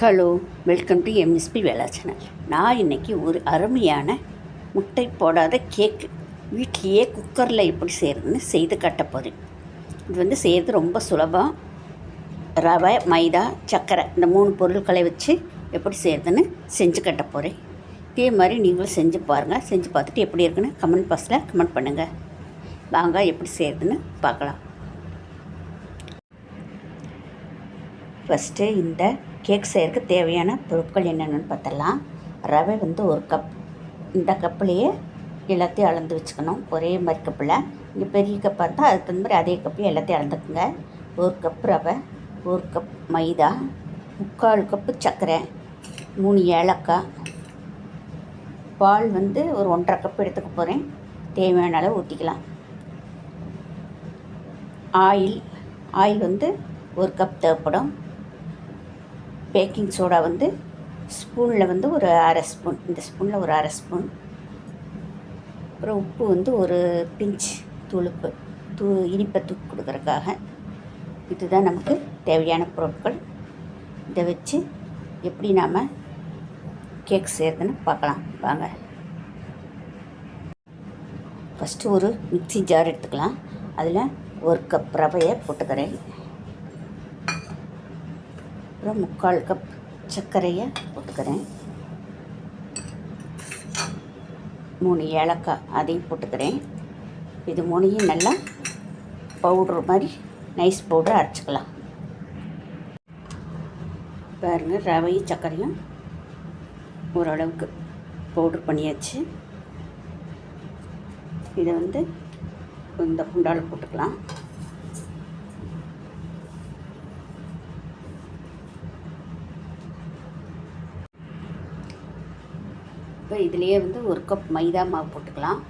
Hello welcome to MSP Vela channel நான் இன்னைக்கு ஒரு அருமையான முட்டை போடாத கேக்கு வீட்லேயே குக்கரில் எப்படி செய்கிறதுன்னு செய்து காட்ட போகிறேன் இது வந்து செய்கிறது ரொம்ப சுலபம். ரவை மைதா சர்க்கரை இந்த மூணு பொருட்களை வச்சு எப்படி செய்கிறதுன்னு செஞ்சு கட்ட போகிறேன் இதே மாதிரி நீங்களும் செஞ்சு பாருங்கள் செஞ்சு பார்த்துட்டு எப்படி இருக்குன்னு கமெண்ட் பாக்ஸில் கமெண்ட் பண்ணுங்கள் வாங்க எப்படி செய்கிறதுன்னு பார்க்கலாம். ஃபஸ்ட்டு இந்த கேக் செய்யறதுக்கு தேவையான பொருட்கள் என்னென்னு பார்த்தலாம். ரவை வந்து ஒரு கப் இந்த கப்புலேயே எல்லாத்தையும் அளந்து வச்சுக்கணும். ஒரே மாதிரி கப்பில் இங்கே பெரிய கப்பாக இருந்தால் அதுக்கு தகுந்த மாதிரி அதே கப்பில் எல்லாத்தையும் அளந்துக்குங்க. ஒரு கப் ரவை ஒரு கப் மைதா முக்கால் கப்பு சர்க்கரை மூணு ஏலக்காய். பால் வந்து ஒரு ஒன்றரை கப் எடுத்துக்க போகிறேன் தேவையான அளவு ஊற்றிக்கலாம் ஆயில். ஆயில் வந்து ஒரு கப் தேவைப்படும். பேக்கிங் சோடா வந்து ஸ்பூனில் வந்து ஒரு அரை ஸ்பூன். இந்த ஸ்பூனில் ஒரு அரை ஸ்பூன். அப்புறம் உப்பு வந்து ஒரு பிஞ்ச் துளுப்பு. தூ இனிப்பை தூக்கி கொடுக்குறதுக்காக இதுதான் நமக்கு தேவையான பொருட்கள். இதை வச்சு எப்படி நாம் கேக் செய்கிறதுன்னு பார்க்கலாம். வாங்க. ஃபஸ்ட்டு ஒரு மிக்சி ஜார் எடுத்துக்கலாம். அதில் ஒரு கப் ரவையை போட்டுக்கிறேன். அப்புறம் முக்கால் கப் சர்க்கரையை போட்டுக்கிறேன். மூணு ஏலக்காய் அதையும் போட்டுக்கிறேன். இது மூணையும் நல்லா பவுட்ரு மாதிரி நைஸ் பவுடர் அரைச்சிக்கலாம். பாருங்கள் ரவையும் சர்க்கரையும் ஓரளவுக்கு பவுட்ரு பண்ணியாச்சு. இதை வந்து இந்த குண்டால் போட்டுக்கலாம். இப்போ இதுலேயே வந்து ஒரு கப் மைதா மாவு போட்டுக்கலாம்.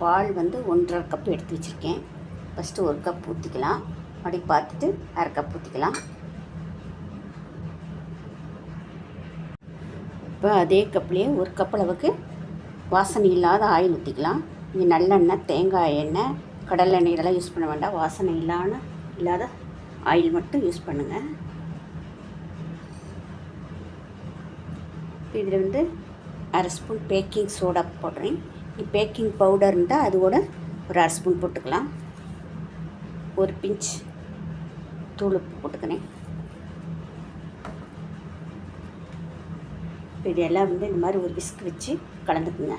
பால் வந்து ஒன்றரை கப் எடுத்து வச்சுருக்கேன். ஃபஸ்ட்டு ஒரு கப் ஊற்றிக்கலாம் அப்படி பார்த்துட்டு அரை கப் ஊற்றிக்கலாம் இப்போ அதே கப்லேயே ஒரு கப் அளவுக்கு வாசனை இல்லாத ஆயில் ஊற்றிக்கலாம் இங்கே நல்லெண்ணெய் தேங்காய் எண்ணெய் கடலெண்ணெய் இதெல்லாம் யூஸ் பண்ண வேண்டாம். வாசனை இல்லாமல் இல்லாத ஆயில் மட்டும் யூஸ் பண்ணுங்கள் இப்போ இதில் வந்து அரை ஸ்பூன் பேக்கிங் சோடா போடுறேன். பேக்கிங் பவுடர் இருந்தால் அது கூட ஒரு அரை ஸ்பூன் போட்டுக்கலாம். ஒரு பிஞ்ச் தூள் உப்பு போட்டுக்கிறேன் இப்போ இதெல்லாம் வந்து இந்த மாதிரி ஒரு விஸ்க் வச்சு கலந்துக்குங்க.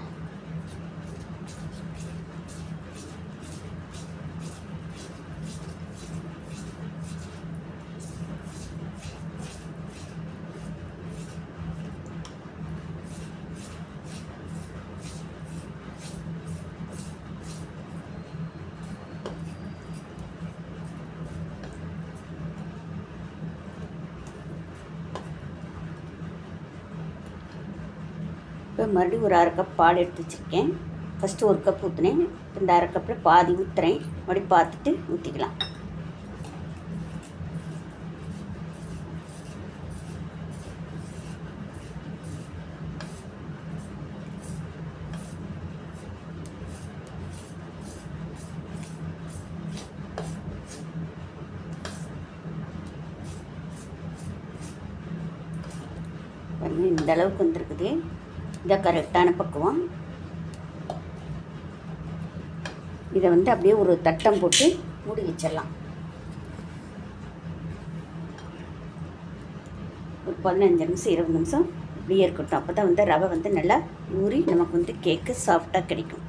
இப்போ மறுபடியும் ஒரு அரை கப் பால் எடுத்து வச்சுருக்கேன். ஃபஸ்ட்டு ஒரு கப் ஊற்றினேன் இந்த அரை கப்பில் பாதி ஊற்றுறேன் மறுபடியும் பார்த்துட்டு ஊற்றிக்கலாம் இந்த அளவுக்கு வந்திருக்குது. இதை கரெக்டான பக்குவம். இதை வந்து அப்படியே ஒரு தட்டம் போட்டு மூடி வச்சிடலாம். ஒரு பதினஞ்சு நிமிஷம் இருபது நிமிஷம் இப்படியே இருக்கட்டும். அப்போ தான் வந்து ரவை வந்து நல்லா ஊறி நமக்கு வந்து கேக்கு சாஃப்டாக கிடைக்கும்.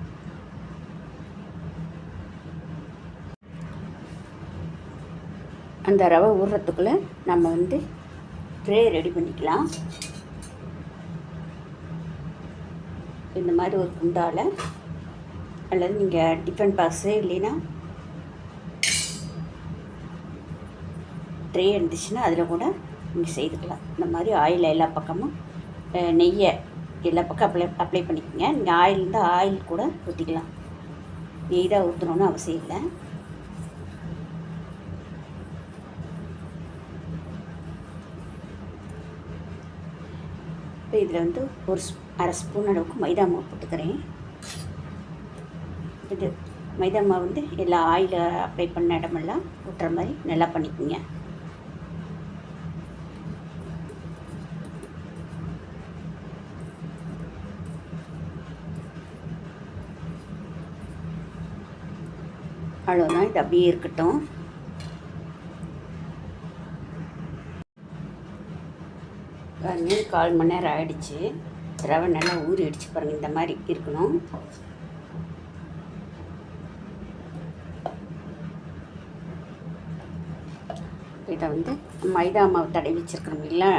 அந்த ரவை ஊறுறதுக்குள்ளே நம்ம வந்து ட்ரே ரெடி பண்ணிக்கலாம். இந்த மாதிரி ஒரு குண்டால் அல்லது நீங்கள் டிஃபன் பாக்ஸு இல்லைன்னா ட்ரே இருந்துச்சுன்னா அதில் கூட நீங்கள் செய்துக்கலாம். இந்த மாதிரி ஆயில் எல்லா பக்கமும் நெய்யை எல்லா பக்கம் அப்ளை அப்ளை பண்ணிக்கோங்க. நீங்கள் ஆயில் இருந்தால் ஆயில் கூட ஊற்றிக்கலாம் நெய் தான் ஊற்றணுன்னு அவசியம் இல்லை. இப்போ இதில் வந்து ஒரு அரை ஸ்பூன் அளவுக்கு மைதா மாவு போட்டுக்கிறேன். இது மைதா மாவு வந்து எல்லா ஆயில் அப்ளை பண்ண இடமெல்லாம் ஊட்டுற மாதிரி நல்லா பண்ணிக்கோங்க. அவ்வளோதான் இது அப்படியே இருக்கட்டும். பாருங்க கால் மணி நேரம் ஆயிடுச்சு. ரவை நல்லா ஊறிடுச்சு பாருங்க இந்த மாதிரி இருக்கணும். இதை வந்து மைதா மாவு தடவி வச்சுருக்கணும் இல்லை?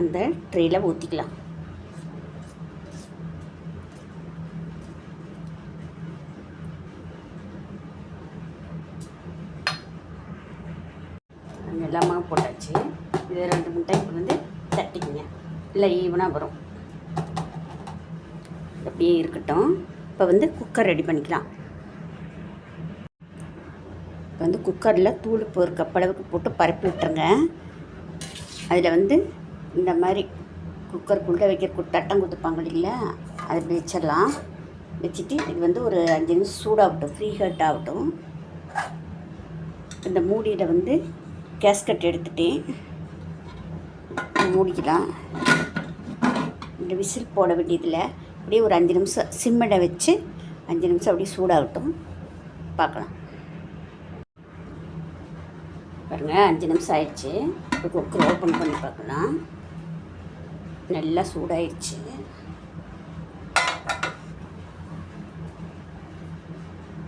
அந்த ட்ரேயில் ஊற்றிக்கலாம் எல்லாமே போட்டாச்சு. இது ரெண்டு முட்டை இப்போ வந்து தட்டிக்கிங்க. இல்லை ஈவனாக வரும். அப்படியே இருக்கட்டும். இப்போ வந்து குக்கர் ரெடி பண்ணிக்கலாம். இப்போ வந்து குக்கரில் தூள் ஒரு கப் அளவுக்கு போட்டு பரப்பி விட்டுருங்க. அதில் வந்து இந்த மாதிரி குக்கருக்குள்ளே வைக்கிற தட்டம் கொடுத்துப்பாங்க இல்லைங்களா? அதை இப்படி வச்சிடலாம். வச்சுட்டு இது வந்து ஒரு அஞ்சு நிமிஷம் சூடாகட்டும். ஃப்ரீ ஹர்ட் ஆகட்டும். இந்த மூடியில் வந்து கேஸ்கட் எடுத்துட்டேன் மூடிக்கலாம். இந்த விசில் போட வேண்டியதில்லை. அப்படியே ஒரு அஞ்சு நிமிஷம் சிம்மிட வச்சு அஞ்சு நிமிஷம் அப்படியே சூடாகட்டும். பார்க்கலாம். பாருங்கள் அஞ்சு நிமிஷம் ஆயிடுச்சு. இப்போ குக்கர் ஓப்பன் பண்ணி பார்க்கலாம். நல்லா சூடாயிடுச்சு.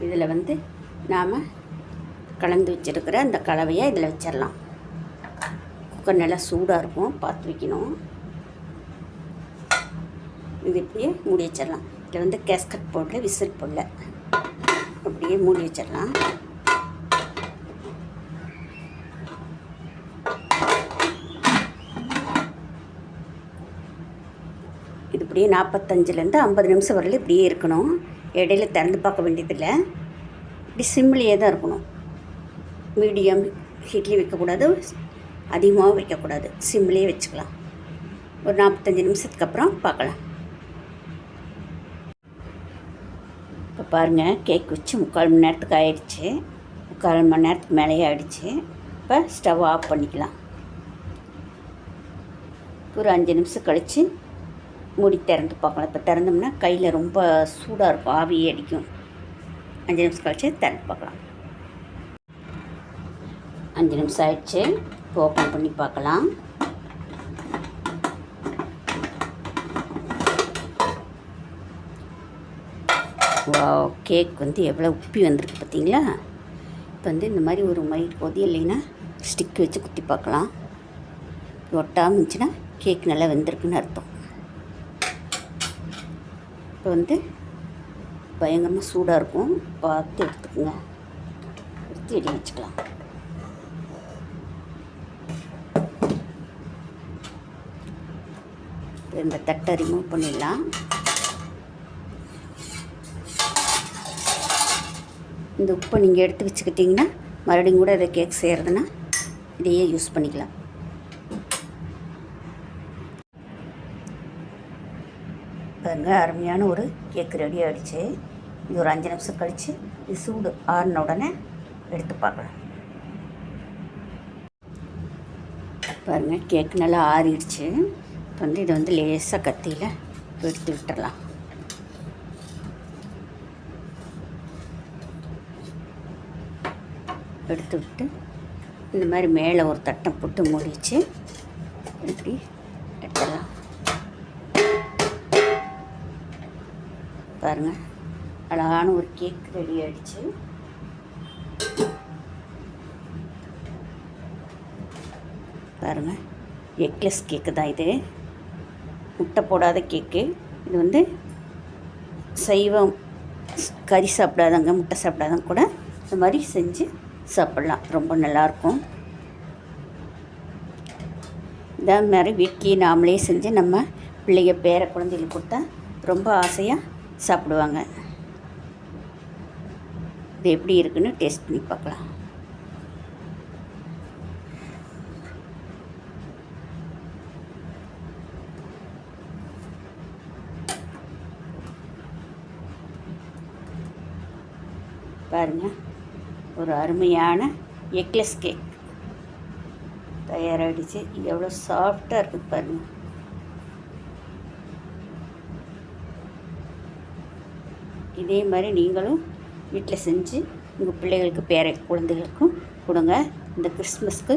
இதில் வந்து நாம் கலந்து வச்சிருக்கிற அந்த கலவையை இதில் வச்சிடலாம். குக்கர் நல்லா சூடாக இருக்கும். பார்த்து வைக்கணும். இது இப்படியே மூடி வச்சிடலாம். இதில் வந்து கேஸ்கட் போடல விசில் போடல. அப்படியே மூடி வச்சிடலாம். இது இப்படியே நாற்பத்தஞ்சிலேருந்து ஐம்பது நிமிஷம் வரல இப்படியே இருக்கணும். இடையில திறந்து பார்க்க வேண்டியதில்லை. இப்படி சிம்லேயே தான் இருக்கணும். மீடியம் ஹீட்லேயும் வைக்கக்கூடாது அதிகமாகவும் வைக்கக்கூடாது. சிம்லேயே வச்சுக்கலாம். ஒரு நாற்பத்தஞ்சு நிமிஷத்துக்கு அப்புறம் பார்க்கலாம். இப்போ பாருங்கள் கேக் வச்சு முக்கால் மணி நேரத்துக்கு ஆயிடுச்சு. முக்கால் மணி நேரத்துக்கு மேலேயே ஆயிடுச்சு. இப்போ ஸ்டவ் ஆஃப் பண்ணிக்கலாம். ஒரு அஞ்சு நிமிஷம் கழித்து மூடி திறந்து பார்க்கலாம். இப்போ திறந்தோம்னா கையில் ரொம்ப சூடாக இருக்கும். ஆவி அடிக்கும். அஞ்சு நிமிஷம் கழித்து திறந்து பார்க்கலாம். அஞ்சு நிமிஷம் ஆயிடுச்சு. இப்போ ஓப்பன் பண்ணி பார்க்கலாம். வா கேக் வந்து எவ்வளோ உப்பி வந்திருக்கு பார்த்தீங்களா? இப்போ வந்து இந்த மாதிரி ஒரு மயிர் கொதி இல்லைன்னா ஸ்டிக் வச்சு குத்தி பார்க்கலாம். ஒட்டாமல் இருந்துச்சுன்னா கேக் நல்லா வெந்திருக்குன்னு அர்த்தம். இப்போ வந்து பயங்கரமாக சூடாக இருக்கும். பார்த்து எடுத்துக்கோங்க. எடுத்து எடி வச்சுக்கலாம். இந்த தட்டை ரிமூவ் பண்ணிடலாம். இந்த உப்பை நீங்கள் எடுத்து வச்சுக்கிட்டிங்கன்னா மறுபடியும் கூட இதை கேக் செய்கிறதுனா இதையே யூஸ் பண்ணிக்கலாம். பாருங்க அருமையான ஒரு கேக் ரெடி ஆகிடுச்சு இது ஒரு அஞ்சு நிமிஷம் கழித்து இது சூடு ஆறின உடனே எடுத்து பார்க்கலாம். பாருங்கள் கேக் நல்லா ஆறிடுச்சு. இப்போ வந்து இதை வந்து லேசாக கத்தியில் எடுத்து விட்டுறலாம். எடுத்து விட்டு இந்த மாதிரி மேலே ஒரு தட்டம் போட்டு மூடி வச்சு இப்படி எடுத்துடலாம் பாருங்கள் அழகான ஒரு கேக் ரெடி ஆகிடுச்சு பாருங்கள் எக்லெஸ் கேக்கு தான் இது. முட்டை போடாத கேக்கு. இது வந்து சைவம் கறி சாப்பிடாதவங்க முட்டை சாப்பிடாதவங்க கூட இந்த மாதிரி செஞ்சு சாப்பிட்லாம். ரொம்ப நல்லாயிருக்கும். இதே மாதிரி வீட்லேயே நாமளே செஞ்சு நம்ம பிள்ளைங்க பேர குழந்தைகளுக்கு கொடுத்தா ரொம்ப ஆசையாக சாப்பிடுவாங்க. இது எப்படி இருக்குன்னு டேஸ்ட் பண்ணி பார்க்கலாம். பாருங்கள் ஒரு அருமையான எக்லெஸ் கேக் தயாராகிடுச்சு எவ்வளோ சாஃப்டாக இருக்குது பாருங்கள் இதே மாதிரி நீங்களும் வீட்டில் செஞ்சு உங்கள் பிள்ளைகளுக்கு பேர குழந்தைகளுக்கும் கொடுங்க. இந்த கிறிஸ்மஸ்க்கு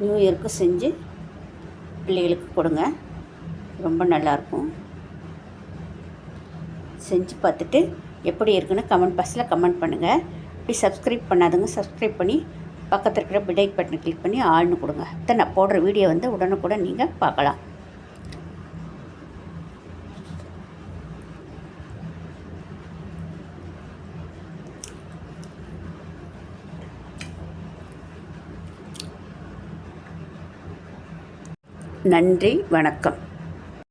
நியூ இயருக்கு செஞ்சு பிள்ளைகளுக்கு கொடுங்க. ரொம்ப நல்லாயிருக்கும். செஞ்சு பார்த்துட்டு எப்படி இருக்குன்னு கமெண்ட் பாக்ஸில் கமெண்ட் பண்ணுங்கள் இப்படி சப்ஸ்கிரைப் பண்ணாதுங்க சப்ஸ்கிரைப் பண்ணி பக்கத்தில் இருக்கிற பிடைக் பட்டனை கிளிக் பண்ணி ஆள்னு கொடுங்க. அப்போ நான் போடுற வீடியோ வந்து உடனுக்குடன் நீங்கள் பார்க்கலாம். நன்றி வணக்கம்.